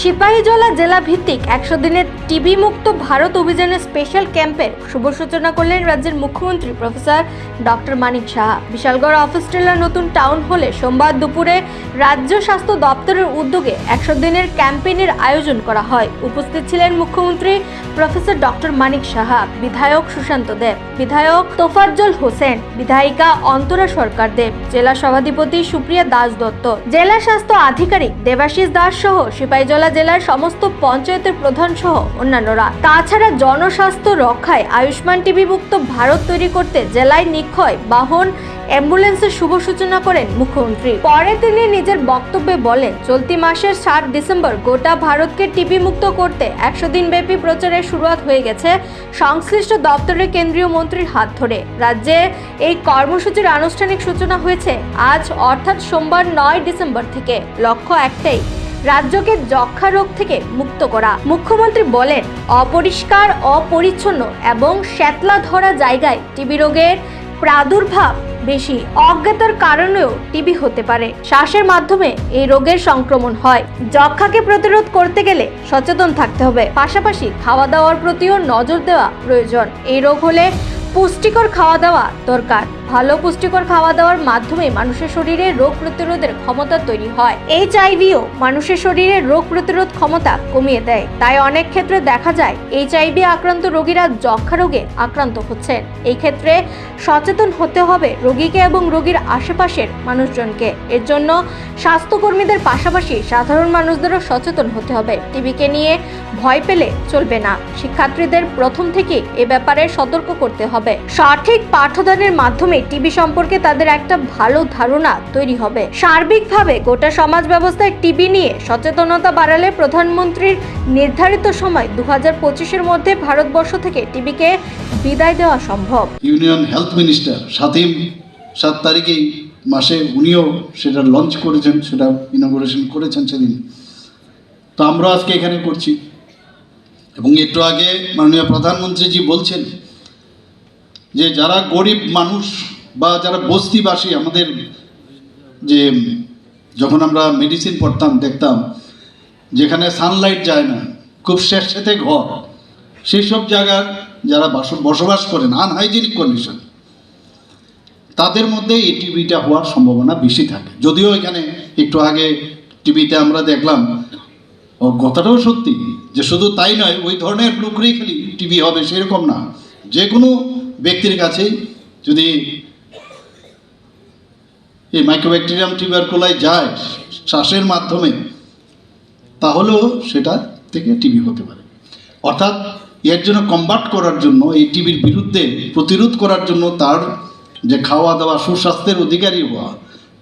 সিপাহীজলা জেলা ভিত্তিক একশো দিনের টিবি মুক্ত ভারত অভিযানের স্পেশাল ক্যাম্পের শুভ সূচনা করলেন রাজ্যের মুখ্যমন্ত্রী professor doctor Manik Saha. Bishalgarh office teller নতুন টাউন হলে সোমবার দুপুরে রাজ্য স্বাস্থ্য দপ্তরের উদ্যোগে একশো দিনের ক্যাম্পেইনের আয়োজন করা হয়। উপস্থিত ছিলেন মুখ্যমন্ত্রী প্রফেসর ডক্টর মানিক সাহা, বিধায়ক সুশান্ত দেব, বিধায়ক তোফাজ্জল হোসেন, বিধায়িকা অন্তরা সরকার দেব, জেলা সভাধিপতি সুপ্রিয়া দাস দত্ত, জেলা স্বাস্থ্য আধিকারিক দেবাশিস দাস সহ সিপাহীজলা জেলার সমস্ত পঞ্চায়েতের প্রধান সহ অন্যান্যরা। তাছাড়া জনস্বাস্থ্য রক্ষায় আয়ুষ্মান টিবি মুক্ত ভারত তৈরি করতে জেলায় নিক্ষয় বাহন, অ্যাম্বুলেন্সের শুভ সূচনা করেন মুখ্যমন্ত্রী। পরে তিনি নিজের বক্তব্যে বলেন, চলতি মাসের সাত ডিসেম্বর গোটা ভারতকে টিবি মুক্ত করতে একশো দিন ব্যাপী প্রচারের শুরুয়াত হয়ে গেছে সংশ্লিষ্ট দপ্তরের কেন্দ্রীয় মন্ত্রীর হাত ধরে। রাজ্যে এই কর্মসূচির আনুষ্ঠানিক সূচনা হয়েছে আজ, অর্থাৎ সোমবার নয় ডিসেম্বর থেকে। লক্ষ্য একটাই রাজ্যকে যক্ষা রোগ থেকে মুক্ত করা। মুখ্যমন্ত্রী বলেন, অপরিষ্কার, অপরিচ্ছন্ন এবং শ্যাতলা ধরা জায়গায় টিবি রোগের প্রাদুর্ভাব বেশি। অজ্ঞতার কারণেও টিবি হতে পারে। শ্বাসের মাধ্যমে এই রোগের সংক্রমণ হয়। যক্ষাকে প্রতিরোধ করতে গেলে সচেতন থাকতে হবে। পাশাপাশি খাওয়া দাওয়ার প্রতিও নজর দেওয়া প্রয়োজন। এই রোগ হলে পুষ্টিকর খাওয়া দাওয়া দরকার। ভালো পুষ্টিকর খাওয়া দাওয়ার মাধ্যমে মানুষের শরীরে রোগ প্রতিরোধের ক্ষমতা তৈরি হয়। এইচআইভিও মানুষের শরীরে রোগ প্রতিরোধ ক্ষমতা কমিয়ে দেয়। তাই অনেক ক্ষেত্রে দেখা যায় এইচআইভি আক্রান্ত রোগীরা যক্ষা রোগে আক্রান্ত হচ্ছেন। এই ক্ষেত্রে সচেতন হতে হবে রোগীকে এবং রোগীর আশেপাশের মানুষজনকে। এর জন্য স্বাস্থ্যকর্মীদের পাশাপাশি সাধারণ মানুষদেরও সচেতন হতে হবে। টিবিকে নিয়ে ভয় পেলে চলবে না। শিক্ষার্থীদের প্রথম থেকে এ ব্যাপারে সতর্ক করতে হবে। সঠিক পাঠদানের মাধ্যমে টিবি সম্পর্কে তাদের একটা ভালো ধারণা তৈরি হবে। সার্বিকভাবে গোটা সমাজ ব্যবস্থায় টিবি নিয়ে সচেতনতা বাড়ালে প্রধানমন্ত্রীর নির্ধারিত সময় দু হাজার পঁচিশের মধ্যে ভারতবর্ষ থেকে টিবিকে বিদায় দেওয়া সম্ভব। ইউনিয়ন হেলথ মিনিস্টার সাতই সাত তারিখেই মাসে উনিও সেটা লঞ্চ করেছেন, সেটা ইনগ্রেশন করেছেন সেদিন। তো আমরা আজকে এখানে করছি। এবং একটু আগে মাননীয় প্রধানমন্ত্রীজি বলছেন যে যারা গরিব মানুষ বা যারা বস্তিবাসী, আমাদের যে যখন আমরা মেডিসিন পড়তাম, দেখতাম যেখানে সানলাইট যায় না, খুব শেষেতে ঘর সেই সব জায়গার যারা বাস- বসবাস করেন আনহাইজেনিক কন্ডিশন তাদের মধ্যে এই টিবিটা হওয়ার সম্ভাবনা বেশি থাকে। যদিও এখানে একটু আগে টিভিতে আমরা দেখলাম, ও কথাটাও সত্যি যে শুধু তাই নয়, ওই ধরনের লোকরেই খালি টিভি হবে, সেরকম না। যে কোনো ব্যক্তির কাছেই যদি এই মাইক্রোব্যাকটেরিয়াম টিউবারকুলাই যায় শ্বাসের মাধ্যমে, তাহলেও সেটা থেকে টিবি হতে পারে। অর্থাৎ এর জন্য কম্বাট করার জন্য, এই টিবির বিরুদ্ধে প্রতিরোধ করার জন্য তার যে খাওয়া দাওয়া, সুস্বাস্থ্যের অধিকারী হওয়া,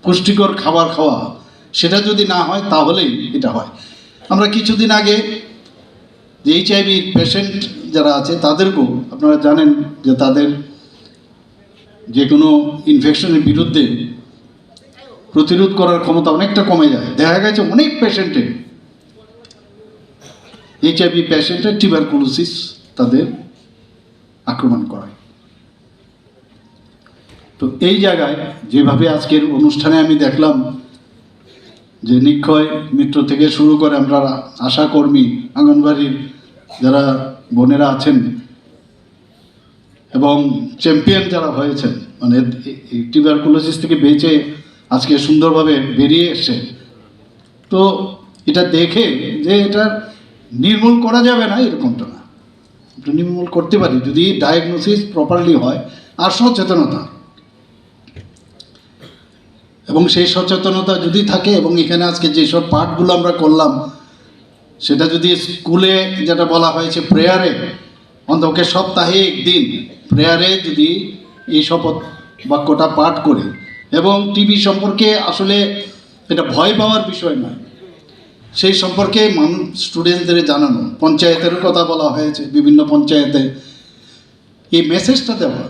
পুষ্টিকর খাবার খাওয়া, সেটা যদি না হয়, তাহলেই এটা হয়। আমরা কিছুদিন আগে যে এইচআইভি পেশেন্ট যারা আছে, তাদেরকেও আপনারা জানেন যে তাদের যে কোনো ইনফেকশনের বিরুদ্ধে প্রতিরোধ করার ক্ষমতা অনেকটা কমে যায়। দেখা গেছে অনেক পেশেন্টের এইচআইভি পেশেন্টের টিউবারকুলোসিস তাদের আক্রমণ করায়। তো এই জায়গায় যেভাবে আজকের অনুষ্ঠানে আমি দেখলাম যে নিক্ষয় মিত্র থেকে শুরু করে আমরা আশাকর্মী আঙ্গনবাড়ির যারা বোনেরা আছেন এবং চ্যাম্পিয়ন যারা হয়েছেন মানে টিউবারকুলোসিস থেকে বেঁচে আজকে সুন্দরভাবে বেরিয়ে এসছে। তো এটা দেখে যে এটা নির্মূল করা যাবে না এরকমটা না। নির্মূল করতে পারি যদি ডায়াগনোসিস প্রপারলি হয়, আর সচেতনতা। এবং সেই সচেতনতা যদি থাকে এবং এখানে আজকে যেসব পাঠগুলো আমরা করলাম, সেটা যদি স্কুলে যেটা বলা হয়েছে প্রেয়ারে অন্তকে সপ্তাহে একদিন প্রেয়ারে যদি এই শপথ বাক্যটা পাঠ করে। এবং টিভি সম্পর্কে আসলে এটা ভয় পাওয়ার বিষয় নয়। সেই সম্পর্কে মানুষ স্টুডেন্টদের জানানো, পঞ্চায়েতের কথা বলা হয়েছে, বিভিন্ন পঞ্চায়েতে। এই মেসেজটা দেওয়া।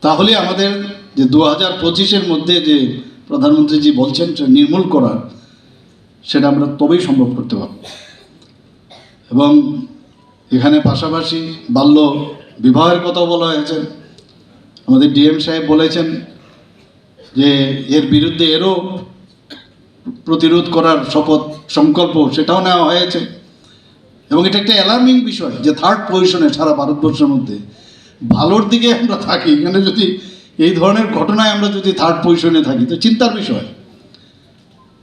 তাহলে আমাদের যে দু হাজার পঁচিশের মধ্যে যে প্রধানমন্ত্রীজি বলছেন নির্মূল করার, সেটা আমরা তবেই সম্ভব করতে পারব। এবং এখানে পাশাপাশি বাল্য বিবাহের কথা বলা হয়েছে। আমাদের ডিএম সাহেব বলেছেন যে এর বিরুদ্ধে এরও প্রতিরোধ করার শপথ, সংকল্প সেটাও নেওয়া হয়েছে। এবং এটা একটা অ্যালার্মিং বিষয় যে থার্ড পজিশনে সারা ভারতবর্ষের মধ্যে। ভালোর দিকে আমরা থাকি, এখানে যদি এই ধরনের ঘটনায় আমরা যদি থার্ড পজিশনে থাকি, তো চিন্তার বিষয়।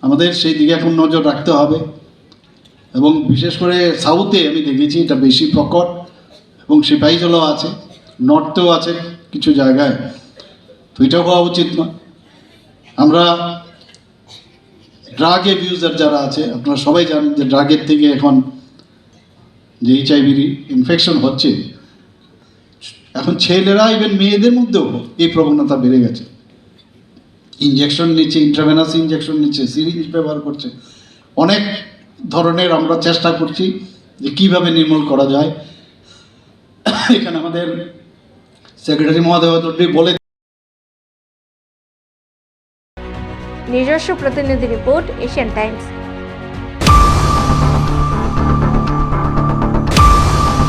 আমাদের সেই দিকে এখন নজর রাখতে হবে। এবং বিশেষ করে সাউথে আমি দেখেছি এটা বেশি প্রকট, এবং সিপাহীজলও আছে নর্থেও আছে কিছু জায়গায়। তো এটাও হওয়া উচিত নয়। আমরা ড্রাগ অ্যাবিউজার যারা আছে, আপনারা সবাই জানেন যে ড্রাগের থেকে এখন যে এইচআইভির ইনফেকশন হচ্ছে এখন ছেলেরা ইভেন মেয়েদের মধ্যেও এই প্রবণতা বেড়ে গেছে। ইঞ্জেকশন নিচ্ছে ইন্ট্রাভেনাস ইঞ্জেকশন নিচ্ছে সিরিঞ্জ ব্যবহার করছে। অনেক ধরনের আমরা চেষ্টা করছি যে কীভাবে নির্মূল করা যায়। এখানে আমাদের সেক্রেটারি মহোদয় বলে নিজস্ব প্রতিনিধি রিপোর্ট এশিয়ান টাইমস